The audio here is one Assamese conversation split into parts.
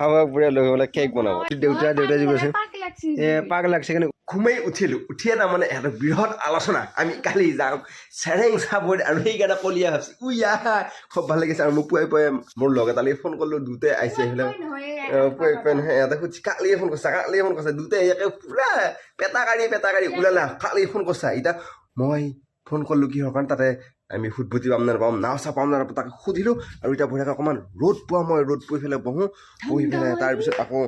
কেক বনাব। দেউতা দেউতাই যি কৈছে এ পাক লাগছে কাৰণে ঘুমাই উঠিলোঁ। উঠিয়ে তাৰমানে এটা বৃহৎ আলোচনা। আমি কালি যাওঁ চেৰেং চাবত আৰু সেইকাৰণে কলিয়া ভাবছি উইয়া খুব ভালো লাগিছে আৰু মোক পুৱাই পুৱাই মোৰ লগ এটালৈ ফোন কৰিলোঁ দুটাই আহিছে সেইফালে পুৱাই পুৱাই নহয় এটা সুধছি কালিয়ে ফোন কৰিছা কালিয়ে ফোন কৰিছা দুটাই একে পুৰা পেটা কাঢ়ি পেটা কাঢ়ি ওলালা কালি ফোন কৰিছা। এতিয়া মই ফোন কৰিলোঁ কিহৰ কাৰণে তাতে আমি ফুটবটি পাম নে নাপাম নাও চা পাম নে নাপাম তাকে সুধিলোঁ আৰু এতিয়া বঢ়িয়াকৈ অকণমান ৰ'দ পোৱা মই ৰ'দ পৰি পেলাই বহোঁ। বহি পেলাই তাৰপিছত আকৌ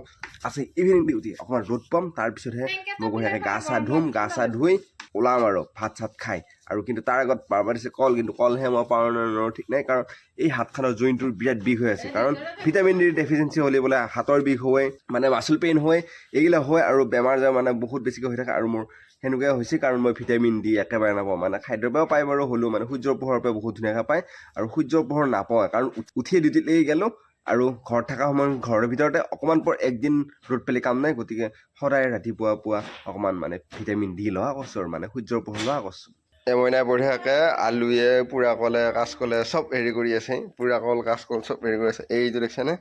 আছে ইভিনিং ডিউটি অকণমান ৰ'দ পাম তাৰপিছতহে মই বঢ়িয়াকৈ গা চা ধুম গা চা ধুই ওলাম আৰু ভাত চাত খাই। আৰু কিন্তু তাৰ আগত পাৰবা দিছে কল, কিন্তু কলহে মই পাৰোঁ নোৱাৰোঁ, ঠিক নাই। কাৰণ এই হাতখনৰ জইনটোৰ বিৰাট বিষ হৈ আছে। কাৰণ ভিটামিন ডিৰ ডেফিচিয়েঞ্চি হ'লে বোলে হাতৰ বিষ হয় মানে মাচুল পেইন হয় এইবিলাক হয় আৰু বেমাৰ আজাৰ মানে বহুত বেছিকৈ হৈ থাকে। আৰু মোৰ সেনেকুৱাই হৈছে কাৰণ মই ভিটামিন ডি একেবাৰে নাপাওঁ। মানে খাদ্যৰ পৰাও পাই বাৰু, হ'লেও মানে সূৰ্যৰ পোহৰৰ পৰা বহুত ধুনীয়াকৈ পায়। আৰু সূৰ্যৰ পোহৰ নাপাওঁ কাৰণ উঠ- উঠিয়ে ডিউটিত এই গ'লোঁ আৰু ঘৰত থকা সময়ত ঘৰৰ ভিতৰতে অকণমান পৰ একদিন ৰ'দ পেলি কাম নাই গতিকে সদায় ৰাতিপুৱা পুৱা অকণমান মানে ভিটামিন ডি লোৱা কৈছোঁ আৰু মানে সূৰ্যৰ পোহৰ লোৱা কৈছোঁ এই মইনাই বঢ়িয়াকৈ আলুৱে পোৰা কলে কাঁচকলে চব হেৰি কৰি আছে পোৰা কল কাঁচকল চব হেৰি কৰি আছে। এইটো দেখিছেনে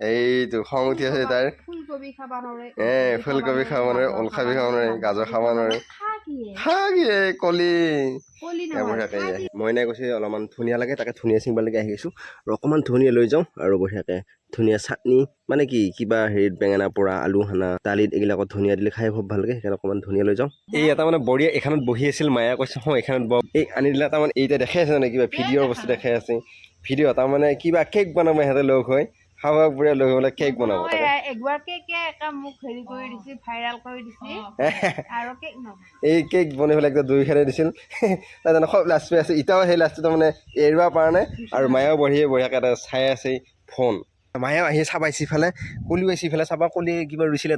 এইটো খং উঠি আছে তাইৰ। ফুলকবি খাবা এ ফুলকবি খাব নোৱাৰে ওলকবি খাব নোৱাৰে। গাজৰ খাব নোৱাৰে। থাকিয়ে এই কলি। বঢ়িয়াকৈ মইনাই কৈছে অলপমান ধুনীয়া লাগে তাকে ধুনীয়া ছিঙিবলৈকে আহি গৈছোঁ। আৰু অকণমান ধুনীয়া লৈ যাওঁ আৰু বঢ়িয়াকৈ ধুনীয়া চাটনি মানে কি কিবা হেৰিত বেঙেনা পোৰা আলু সানা দালিত এইবিলাকত ধুনীয়া দিলে খাই খুব ভাল লাগে সেইকাৰণে অকণমান ধুনীয়া লৈ যাওঁ। এই এটা মানে বঢ়িয়া এইখনত বহি আছিল মায়ে কৈছে হওঁ এইখনত ব এই আনি দিলে তাৰমানে এতিয়া দেখাই আছে মানে কিবা ভিডিঅ'ৰ বস্তু দেখাই আছে। ভিডিঅ' তাৰমানে কিবা কেক বনাব সিহঁতে লগ হৈ শাহুৱেক বুঢ়ে লৈ পেলাই কেক বনাব তাকে একবাৰ কেক একা মোক হেৰি কৰি দিছি ভাইৰেল কৰি দিছি আৰু কেক নহয় এই কেক বনাই পেলাই একদম দুই খেৰে দিছিল। তাই জানো খুব লাজ পাই আছে। এতিয়াও সেই লাজটো তাৰমানে এৰিব পৰা নাই আৰু মায়েও বঢ়িয়ে বঢ়িয়াকৈ এটা চাই আছে ফোন। মায়েও আহি চাব আহিছে ইফালে কলিও আহিছে ইফালে চাবা কলি কিবা ৰুইছিলে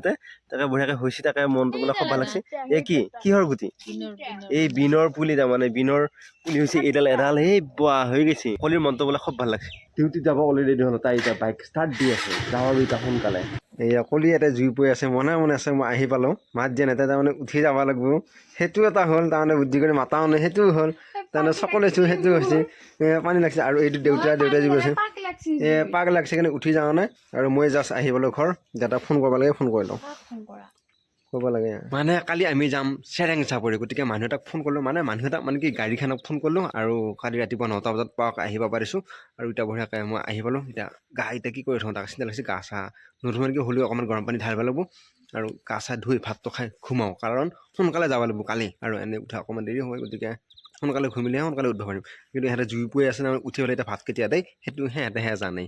তাকে বঢ়িয়াকৈ হৈছে তাকে মনটো বোলে খুব ভাল লাগছে। এই কি? কিহৰ গুটি? এই বিনৰ পুলি তাৰমানে বিনৰ পুলি হৈছে এইডাল এডাল। এই বোৱা হৈ গৈছে। কলিৰ মনটো বোলে খুব ভাল লাগছে। ডিউটিত যাব অলৰেডি ৰেডি হ'ল। তাই এতিয়া বাইক ষ্টাৰ্ট দি আছে। যাওঁ এতিয়া সোনকালে। এইয়া কলি ইয়াতে জুই পৰি আছে মনে মনে আছে মই আহি পালোঁ। মাত যেন এটা তাৰমানে উঠি যাব লাগিব। সেইটো এটা হ'ল তাৰমানে বুদ্ধি কৰি মাতাও নাই সেইটোও হ'ল। তাৰমানে চকলেটো সেইটো হৈছে। পানী লাগিছে আৰু এইটো দেউতা দেউতাই যি কৈছে পাক লাগছি এ পাক লাগছে কাৰণে উঠি যাওঁ নাই আৰু মই জাষ্ট আহি পালোঁ ঘৰ দেউতাক ফোন কৰিব লাগে ফোন কৰি লওঁ। কৰিব লাগে মানে কালি আমি যাম চেৰেং চাপৰি গতিকে মানুহ এটাক ফোন কৰিলোঁ মানে মানুহ এটাক মানে কি গাড়ীখনক ফোন কৰিলোঁ আৰু কালি ৰাতিপুৱা নটা বজাত পাওক আহিব পাৰিছোঁ। আৰু এতিয়া বঢ়িয়াকৈ মই আহি পালোঁ এতিয়া গা এতিয়া কি কৰি থওঁ তাক চিন্তা লাগিছে গা চা নধুওঁ নেকি হ'লেও অকণমান গৰম পানী ঢালিব লাগিব। আৰু গা চা ধুই ভাতটো খাই ঘুমাওঁ কাৰণ সোনকালে যাব লাগিব কালি। আৰু এনে উঠা অকণমান দেৰি হয় গতিকে সোনকালে ঘুমিলেহে সোনকালে উঠিব পাৰিম। কিন্তু সিহঁতে জুই পৰি আছে নহয় উঠি পেলাই এতিয়া ভাত কেতিয়া দেই সেইটো সিহঁতেহে জানে